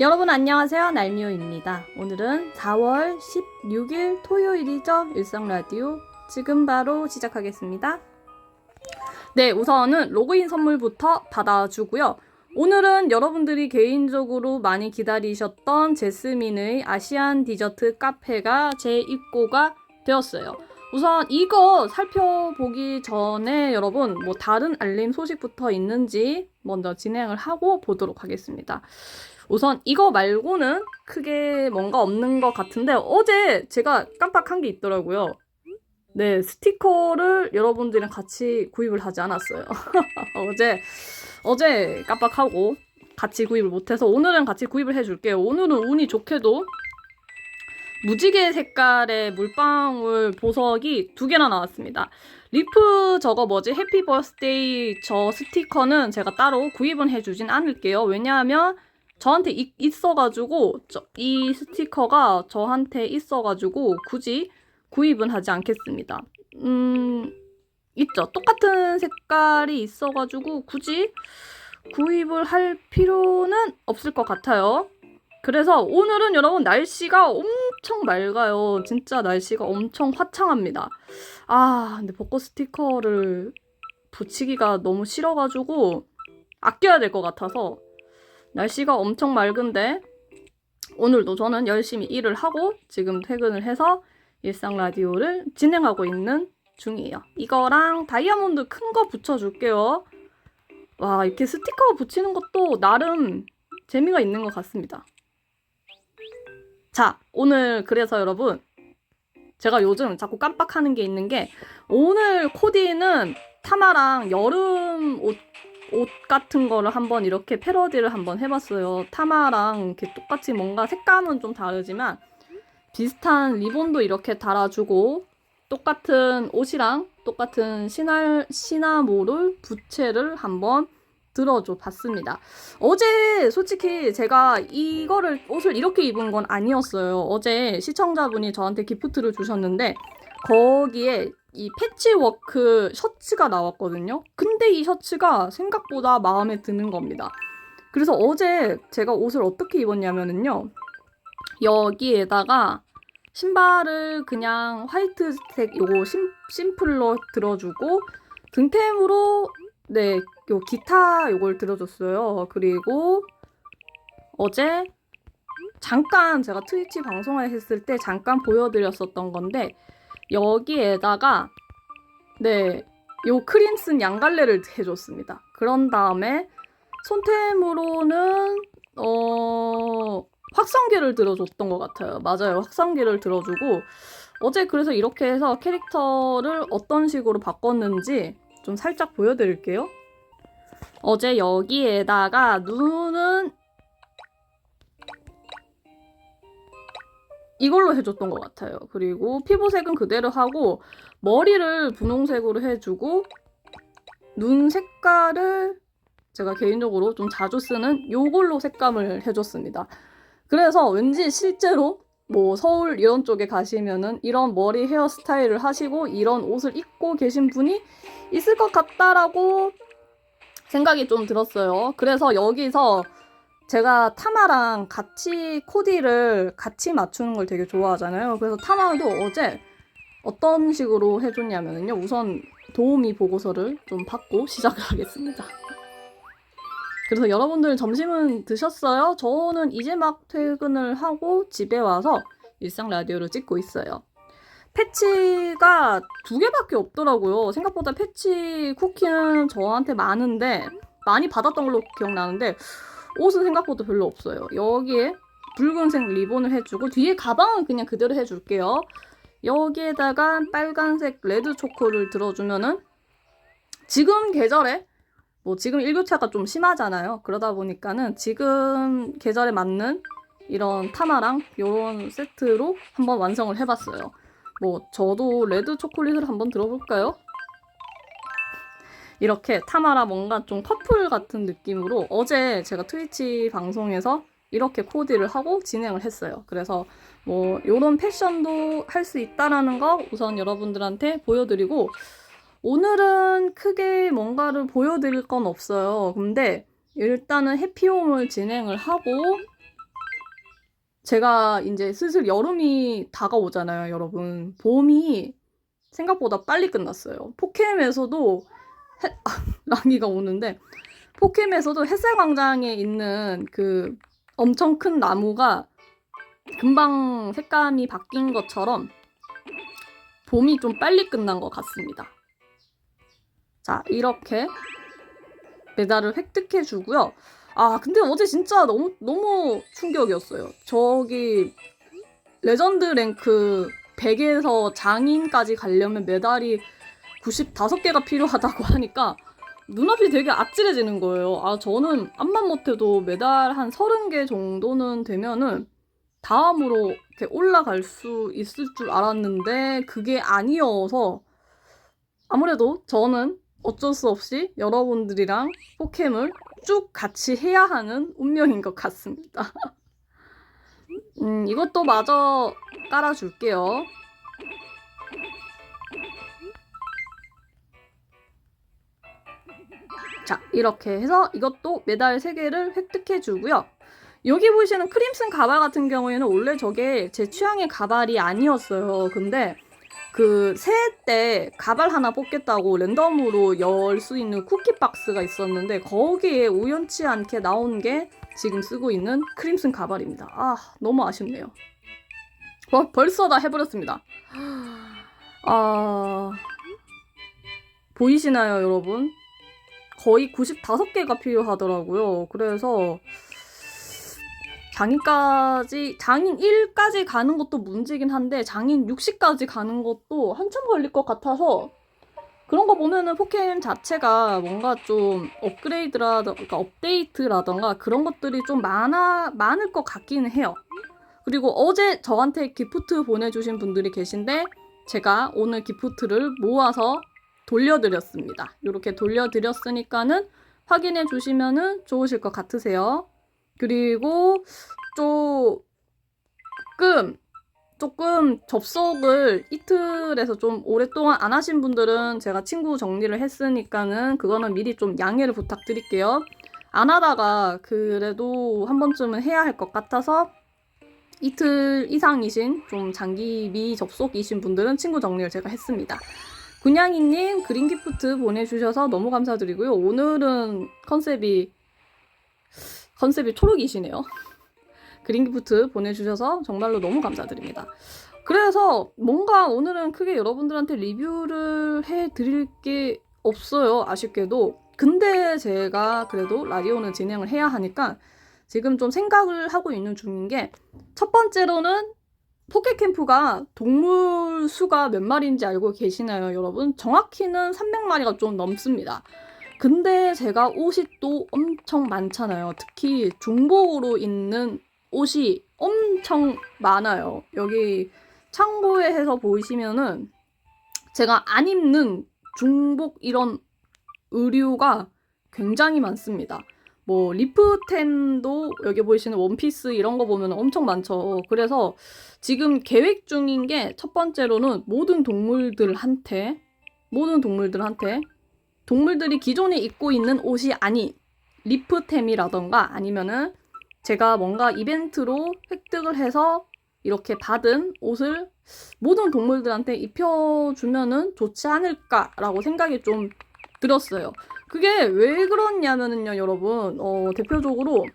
여러분 안녕하세요. 날미호입니다. 오늘은 4월 16일 토요일이죠. 일상 라디오 지금 바로 시작하겠습니다. 네, 우선은 로그인 선물부터 받아주고요. 오늘은 여러분들이 개인적으로 많이 기다리셨던 제스민의 아시안 디저트 카페가 재입고가 되었어요. 우선 이거 살펴보기 전에 여러분 뭐 다른 알림 소식부터 있는지 먼저 진행을 하고 보도록 하겠습니다. 우선 이거 말고는 크게 뭔가 없는 것 같은데 어제 제가 깜빡한 게 있더라고요. 네, 스티커를 여러분들이랑 같이 구입을 하지 않았어요. 어제 어제 깜빡하고 같이 구입을 못해서 오늘은 같이 구입을 해줄게요. 오늘은 운이 좋게도 무지개 색깔의 물방울 보석이 두 개나 나왔습니다. 리프 저거 뭐지? 해피 버스데이 저 스티커는 제가 따로 구입은 해주진 않을게요. 왜냐하면 저한테 이- 있어가지고 저- 이 스티커가 저한테 있어가지고 굳이 구입은 하지 않겠습니다. 음 있죠. 똑같은 색깔이 있어가지고 굳이 구입을 할 필요는 없을 것 같아요. 그래서 오늘은 여러분 날씨가 엄청 맑아요. 진짜 날씨가 엄청 화창합니다. 아, 근데 벚꽃 스티커를 붙이기가 너무 싫어가지고 아껴야 될 것 같아서 날씨가 엄청 맑은데 오늘도 저는 열심히 일을 하고 지금 퇴근을 해서 일상 라디오를 진행하고 있는 중이에요. 이거랑 다이아몬드 큰 거 붙여줄게요. 와, 이렇게 스티커 붙이는 것도 나름 재미가 있는 것 같습니다. 자, 오늘 그래서 여러분, 제가 요즘 자꾸 깜빡하는 게 있는 게, 오늘 코디는 타마랑 여름 옷, 옷 같은 거를 한번 이렇게 패러디를 한번 해봤어요. 타마랑 이렇게 똑같이 뭔가 색감은 좀 다르지만, 비슷한 리본도 이렇게 달아주고, 똑같은 옷이랑 똑같은 시나, 시나모를 부채를 한번 들어줘 봤습니다. 어제 솔직히 제가 이거를 옷을 이렇게 입은 건 아니었어요. 어제 시청자분이 저한테 기프트를 주셨는데 거기에 이 패치워크 셔츠가 나왔거든요. 근데 이 셔츠가 생각보다 마음에 드는 겁니다. 그래서 어제 제가 옷을 어떻게 입었냐면은요. 여기에다가 신발을 그냥 화이트색 요거 심, 심플로 들어주고 등템으로 네, 요 기타 요걸 들어줬어요. 그리고 어제 잠깐 제가 트위치 방송을 했을 때 잠깐 보여드렸었던 건데 여기에다가 네, 요 크림슨 양갈래를 해줬습니다. 그런 다음에 손템으로는 어 확성기를 들어줬던 것 같아요. 맞아요, 확성기를 들어주고 어제 그래서 이렇게 해서 캐릭터를 어떤 식으로 바꿨는지 좀 살짝 보여드릴게요. 어제 여기에다가 눈은 이걸로 해줬던 것 같아요. 그리고 피부색은 그대로 하고 머리를 분홍색으로 해주고 눈 색깔을 제가 개인적으로 좀 자주 쓰는 요걸로 색감을 해줬습니다. 그래서 왠지 실제로 뭐 서울 이런 쪽에 가시면은 이런 머리 헤어스타일을 하시고 이런 옷을 입고 계신 분이 있을 것 같다라고 생각이 좀 들었어요. 그래서 여기서 제가 타마랑 같이 코디를 같이 맞추는 걸 되게 좋아하잖아요. 그래서 타마도 어제 어떤 식으로 해줬냐면요. 우선 도우미 보고서를 좀 받고 시작을 하겠습니다. 그래서 여러분들 점심은 드셨어요? 저는 이제 막 퇴근을 하고 집에 와서 일상 라디오를 찍고 있어요. 패치가 두 개밖에 없더라고요. 생각보다 패치 쿠키는 저한테 많은데 많이 받았던 걸로 기억나는데 옷은 생각보다 별로 없어요. 여기에 붉은색 리본을 해주고 뒤에 가방은 그냥 그대로 해줄게요. 여기에다가 빨간색 레드 초코를 들어주면은 지금 계절에 뭐 지금 일교차가 좀 심하잖아요. 그러다 보니까는 지금 계절에 맞는 이런 타마랑 이런 세트로 한번 완성을 해봤어요. 뭐 저도 레드 초콜릿을 한번 들어볼까요? 이렇게 타마라 뭔가 좀 커플 같은 느낌으로 어제 제가 트위치 방송에서 이렇게 코디를 하고 진행을 했어요. 그래서 뭐 이런 패션도 할 수 있다라는 거 우선 여러분들한테 보여드리고 오늘은 크게 뭔가를 보여드릴 건 없어요. 근데 일단은 해피홈을 진행을 하고 제가 이제 슬슬 여름이 다가오잖아요, 여러분. 봄이 생각보다 빨리 끝났어요. 포캠에서도 해, 아, 랑이가 오는데 포캠에서도 햇살 광장에 있는 그 엄청 큰 나무가 금방 색감이 바뀐 것처럼 봄이 좀 빨리 끝난 것 같습니다. 자, 이렇게 메달을 획득해 주고요. 아, 근데 어제 진짜 너무, 너무 충격이었어요. 저기, 레전드 랭크 100에서 장인까지 가려면 메달이 95개가 필요하다고 하니까 눈앞이 되게 아찔해지는 거예요. 아, 저는 암만 못해도 메달 한 30개 정도는 되면은 다음으로 이렇게 올라갈 수 있을 줄 알았는데 그게 아니어서 아무래도 저는 어쩔 수 없이 여러분들이랑 포캠을 쭉 같이 해야 하는 운명인 것 같습니다. 음, 이것도 마저 깔아줄게요. 자, 이렇게 해서 이것도 메달 3개를 획득해 주고요. 여기 보시는 크림슨 가발 같은 경우에는 원래 저게 제 취향의 가발이 아니었어요. 근데 그 새해 때 가발 하나 뽑겠다고 랜덤으로 열 수 있는 쿠키 박스가 있었는데 거기에 우연치 않게 나온 게 지금 쓰고 있는 크림슨 가발입니다. 아, 너무 아쉽네요. 어, 벌써 다 해버렸습니다. 아, 보이시나요, 여러분? 거의 95개가 필요하더라고요. 그래서 장인까지 장인 1까지 가는 것도 문제긴 한데 장인 60까지 가는 것도 한참 걸릴 것 같아서 그런 거 보면은 포켓 자체가 뭔가 좀 업그레이드라던가 그러니까 업데이트라던가 그런 것들이 좀 많아 많을 것 같기는 해요. 그리고 어제 저한테 기프트 보내주신 분들이 계신데 제가 오늘 기프트를 모아서 돌려드렸습니다. 이렇게 돌려드렸으니까는 확인해 주시면은 좋으실 것 같으세요. 그리고 조금 조금 접속을 이틀에서 좀 오랫동안 안 하신 분들은 제가 친구 정리를 했으니까는 그거는 미리 좀 양해를 부탁드릴게요. 안 하다가 그래도 한 번쯤은 해야 할 것 같아서 이틀 이상이신 좀 장기 미접속이신 분들은 친구 정리를 제가 했습니다. 군양이님 그린 기프트 보내주셔서 너무 감사드리고요. 오늘은 컨셉이 컨셉이 초록이시네요. 그린 기프트 보내주셔서 정말로 너무 감사드립니다. 그래서 뭔가 오늘은 크게 여러분들한테 리뷰를 해드릴 게 없어요. 아쉽게도. 근데 제가 그래도 라디오는 진행을 해야 하니까 지금 좀 생각을 하고 있는 중인 게 첫 번째로는 포켓캠프가 동물 수가 몇 마리인지 알고 계시나요, 여러분? 정확히는 300마리가 좀 넘습니다. 근데 제가 옷이 또 엄청 많잖아요. 특히 중복으로 입는 옷이 엄청 많아요. 여기 창고에 해서 보이시면은 제가 안 입는 중복 이런 의류가 굉장히 많습니다. 뭐 리프템도 여기 보이시는 원피스 이런 거 보면 엄청 많죠. 그래서 지금 계획 중인 게 첫 번째로는 모든 동물들한테 모든 동물들한테 동물들이 기존에 입고 있는 옷이 아닌 리프템이라던가 아니면은 제가 뭔가 이벤트로 획득을 해서 이렇게 받은 옷을 모든 동물들한테 입혀주면은 좋지 않을까라고 생각이 좀 들었어요. 그게 왜 그렇냐면은요, 여러분, 어, 대표적으로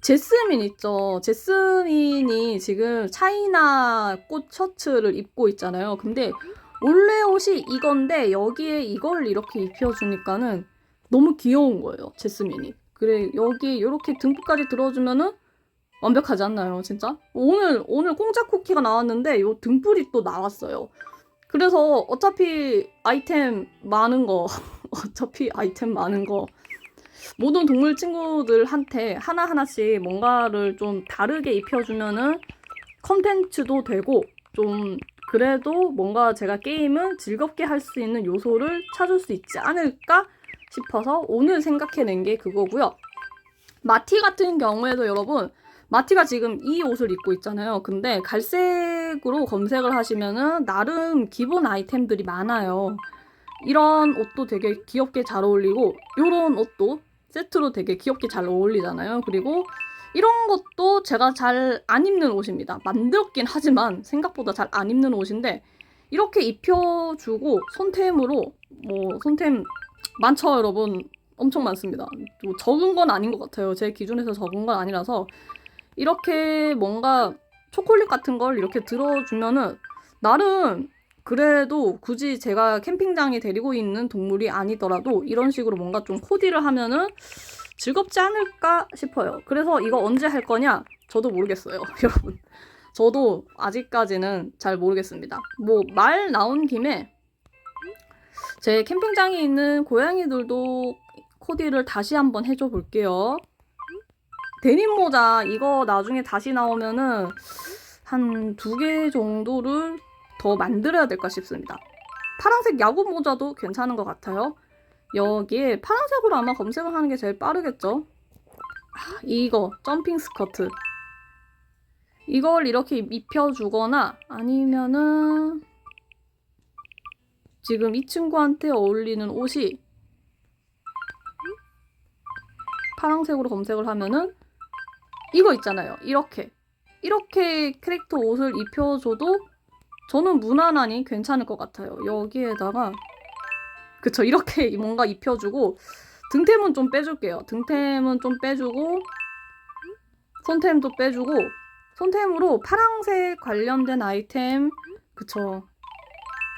제스민 있죠. 제스민이 지금 차이나 꽃 셔츠를 입고 있잖아요. 근데 원래 옷이 이건데 여기에 이걸 이렇게 입혀주니까는 너무 귀여운 거예요. 제스민이. 그래 여기 이렇게 등불까지 들어주면은 완벽하지 않나요, 진짜? 오늘 오늘 공짜 쿠키가 나왔는데 요 등불이 또 나왔어요. 그래서 어차피 아이템 많은 거, 어차피 아이템 많은 거 모든 동물 친구들한테 하나하나씩 뭔가를 좀 다르게 입혀주면은 컨텐츠도 되고 좀 그래도 뭔가 제가 게임을 즐겁게 할 수 있는 요소를 찾을 수 있지 않을까 싶어서 오늘 생각해낸 게 그거고요. 마티 같은 경우에도 여러분 마티가 지금 이 옷을 입고 있잖아요. 근데 갈색으로 검색을 하시면은 나름 기본 아이템들이 많아요. 이런 옷도 되게 귀엽게 잘 어울리고 이런 옷도 세트로 되게 귀엽게 잘 어울리잖아요. 그리고 이런 것도 제가 잘 안 입는 옷입니다. 만들었긴 하지만 생각보다 잘 안 입는 옷인데 이렇게 입혀주고 손템으로 뭐 손템 많죠 여러분 엄청 많습니다. 뭐 적은 건 아닌 것 같아요. 제 기준에서 적은 건 아니라서 이렇게 뭔가 초콜릿 같은 걸 이렇게 들어주면은 나름 그래도 굳이 제가 캠핑장에 데리고 있는 동물이 아니더라도 이런 식으로 뭔가 좀 코디를 하면은 즐겁지 않을까 싶어요. 그래서 이거 언제 할 거냐? 저도 모르겠어요, 여러분. 저도 아직까지는 잘 모르겠습니다. 뭐 말 나온 김에 제 캠핑장에 있는 고양이들도 코디를 다시 한번 해줘 볼게요. 데님 모자 이거 나중에 다시 나오면은 한 두 개 정도를 더 만들어야 될까 싶습니다. 파란색 야구 모자도 괜찮은 것 같아요. 여기에 파란색으로 아마 검색을 하는 게 제일 빠르겠죠. 아, 이거 점핑 스커트 이걸 이렇게 입혀주거나 아니면은 지금 이 친구한테 어울리는 옷이 파란색으로 검색을 하면은 이거 있잖아요. 이렇게 이렇게 캐릭터 옷을 입혀줘도 저는 무난하니 괜찮을 것 같아요. 여기에다가 그쵸 이렇게 뭔가 입혀주고 등템은 좀 빼줄게요. 등템은 좀 빼주고 손템도 빼주고 손템으로 파랑색 관련된 아이템 그쵸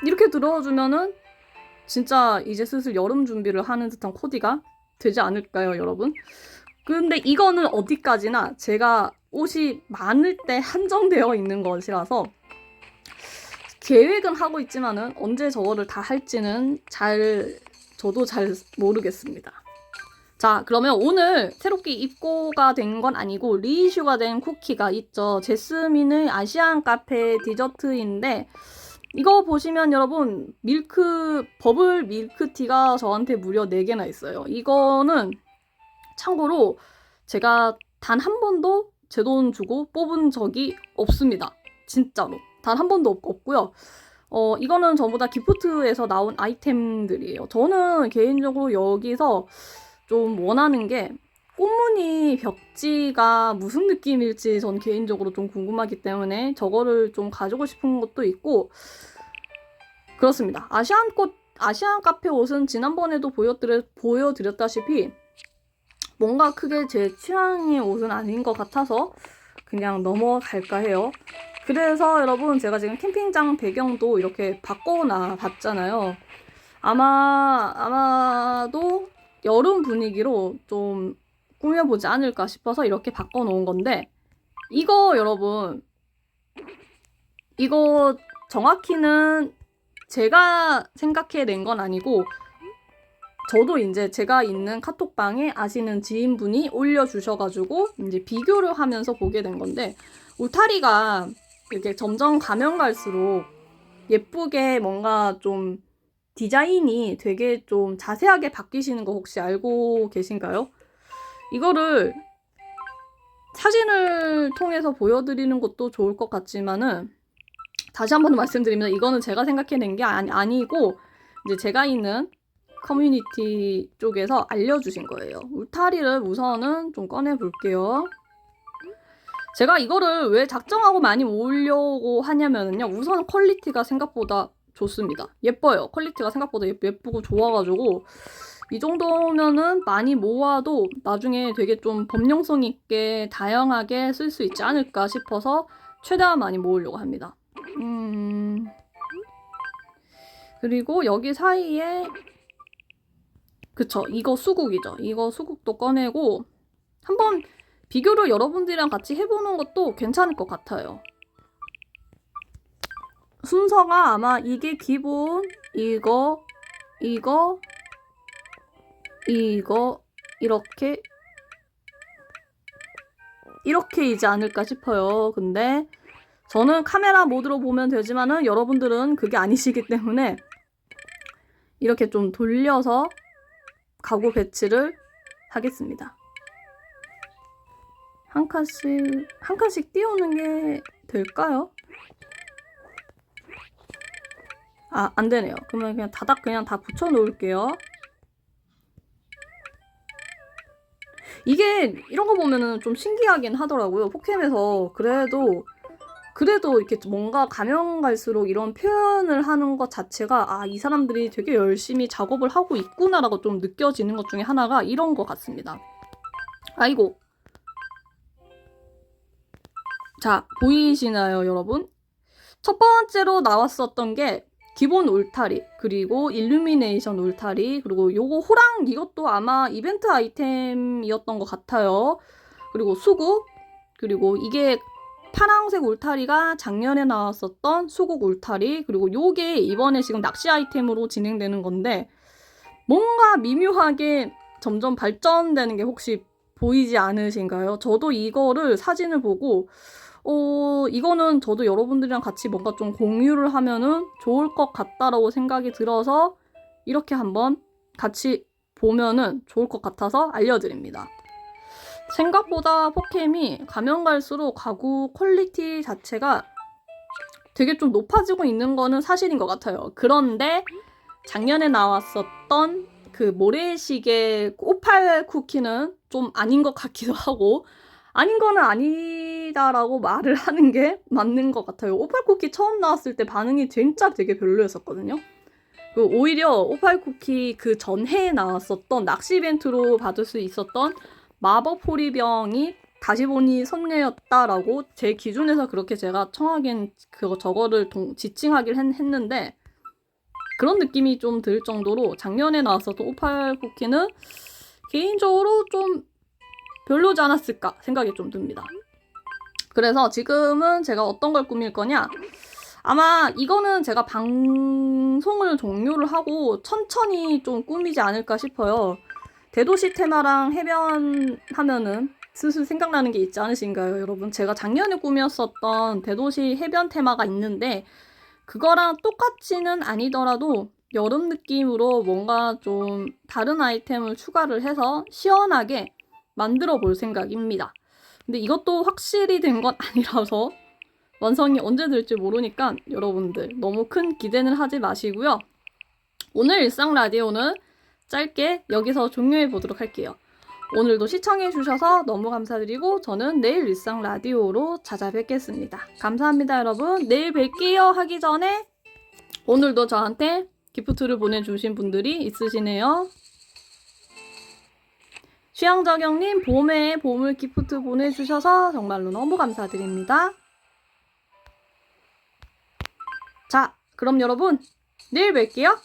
이렇게 들어주면은 진짜 이제 슬슬 여름 준비를 하는 듯한 코디가 되지 않을까요 여러분? 근데 이거는 어디까지나 제가 옷이 많을 때 한정되어 있는 것이라서 계획은 하고 있지만은 언제 저거를 다 할지는 잘 저도 잘 모르겠습니다. 자, 그러면 오늘 새롭게 입고가 된 건 아니고 리이슈가 된 쿠키가 있죠. 제스민의 아시안 카페 디저트인데 이거 보시면 여러분 밀크 버블 밀크티가 저한테 무려 4개나 있어요. 이거는 참고로 제가 단 한 번도 제 돈 주고 뽑은 적이 없습니다. 진짜로. 단 한 번도 없, 없고요. 어, 이거는 전부 다 기프트에서 나온 아이템들이에요. 저는 개인적으로 여기서 좀 원하는 게 꽃무늬 벽지가 무슨 느낌일지 전 개인적으로 좀 궁금하기 때문에 저거를 좀 가지고 싶은 것도 있고 그렇습니다. 아시안 꽃 아시안 카페 옷은 지난번에도 보여드려, 보여드렸다시피 뭔가 크게 제 취향의 옷은 아닌 것 같아서 그냥 넘어갈까 해요. 그래서 여러분 제가 지금 캠핑장 배경도 이렇게 바꿔놔 봤잖아요. 아마 아마도 여름 분위기로 좀 꾸며보지 않을까 싶어서 이렇게 바꿔놓은 건데 이거 여러분 이거 정확히는 제가 생각해낸 건 아니고 저도 이제 제가 있는 카톡방에 아시는 지인분이 올려주셔가지고 이제 비교를 하면서 보게 된 건데 울타리가 이렇게 점점 가면 갈수록 예쁘게 뭔가 좀 디자인이 되게 좀 자세하게 바뀌시는 거 혹시 알고 계신가요? 이거를 사진을 통해서 보여드리는 것도 좋을 것 같지만은 다시 한번 말씀드리면 이거는 제가 생각해낸 게 아니, 아니고 이제 제가 있는 커뮤니티 쪽에서 알려주신 거예요. 울타리를 우선은 좀 꺼내 볼게요. 제가 이거를 왜 작정하고 많이 모으려고 하냐면요. 우선 퀄리티가 생각보다 좋습니다. 예뻐요. 퀄리티가 생각보다 예, 예쁘고 좋아가지고 이 정도면은 많이 모아도 나중에 되게 좀 범용성 있게 다양하게 쓸 수 있지 않을까 싶어서 최대한 많이 모으려고 합니다. 음. 그리고 여기 사이에 그쵸 이거 수국이죠. 이거 수국도 꺼내고 한번 비교를 여러분들이랑 같이 해보는 것도 괜찮을 것 같아요. 순서가 아마 이게 기본, 이거, 이거, 이거, 이렇게, 이렇게이지 않을까 싶어요. 근데 저는 카메라 모드로 보면 되지만은 여러분들은 그게 아니시기 때문에 이렇게 좀 돌려서 가구 배치를 하겠습니다. 한 칸씩, 한 칸씩 띄우는 게 될까요? 아, 안 되네요. 그러면 그냥 다닥 그냥 다 붙여 놓을게요. 이게 이런 거 보면은 좀 신기하긴 하더라고요. 포캠에서 그래도 그래도 이렇게 뭔가 가면 갈수록 이런 표현을 하는 것 자체가 아, 이 사람들이 되게 열심히 작업을 하고 있구나라고 좀 느껴지는 것 중에 하나가 이런 것 같습니다. 아이고. 자, 보이시나요, 여러분? 첫 번째로 나왔었던 게 기본 울타리, 그리고 일루미네이션 울타리, 그리고 요거 호랑 이것도 아마 이벤트 아이템이었던 것 같아요. 그리고 수국, 그리고 이게 파랑색 울타리가 작년에 나왔었던 수국 울타리, 그리고 요게 이번에 지금 낚시 아이템으로 진행되는 건데, 뭔가 미묘하게 점점 발전되는 게 혹시 보이지 않으신가요? 저도 이거를 사진을 보고, 어, 이거는 저도 여러분들이랑 같이 뭔가 좀 공유를 하면은 좋을 것 같다라고 생각이 들어서 이렇게 한번 같이 보면은 좋을 것 같아서 알려드립니다. 생각보다 포캠이 가면 갈수록 가구 퀄리티 자체가 되게 좀 높아지고 있는 거는 사실인 것 같아요. 그런데 작년에 나왔었던 그 모래시계 오팔 쿠키는 좀 아닌 것 같기도 하고 아닌 거는 아니다라고 말을 하는 게 맞는 것 같아요. 오팔 쿠키 처음 나왔을 때 반응이 진짜 되게 별로였었거든요. 그 오히려 오팔 쿠키 그 전해에 나왔었던 낚시 이벤트로 받을 수 있었던 마법 호리병이 다시 보니 선녀였다라고 제 기준에서 그렇게 제가 청하긴 그거 저거를 동, 지칭하긴 했, 했는데 그런 느낌이 좀 들 정도로 작년에 나왔었던 오팔 쿠키는 개인적으로 좀 별로지 않았을까 생각이 좀 듭니다. 그래서 지금은 제가 어떤 걸 꾸밀 거냐? 아마 이거는 제가 방송을 종료를 하고 천천히 좀 꾸미지 않을까 싶어요. 대도시 테마랑 해변 하면은 슬슬 생각나는 게 있지 않으신가요, 여러분? 제가 작년에 꾸몄었던 대도시 해변 테마가 있는데 그거랑 똑같지는 아니더라도 여름 느낌으로 뭔가 좀 다른 아이템을 추가를 해서 시원하게 만들어 볼 생각입니다. 근데 이것도 확실히 된 건 아니라서 완성이 언제 될지 모르니까 여러분들 너무 큰 기대는 하지 마시고요. 오늘 일상 라디오는 짧게 여기서 종료해 보도록 할게요. 오늘도 시청해 주셔서 너무 감사드리고 저는 내일 일상 라디오로 찾아뵙겠습니다. 감사합니다, 여러분. 내일 뵐게요 하기 전에 오늘도 저한테 기프트를 보내주신 분들이 있으시네요. 취향저경님 봄에 보물 기프트 보내주셔서 정말로 너무 감사드립니다. 자, 그럼 여러분 내일 뵐게요.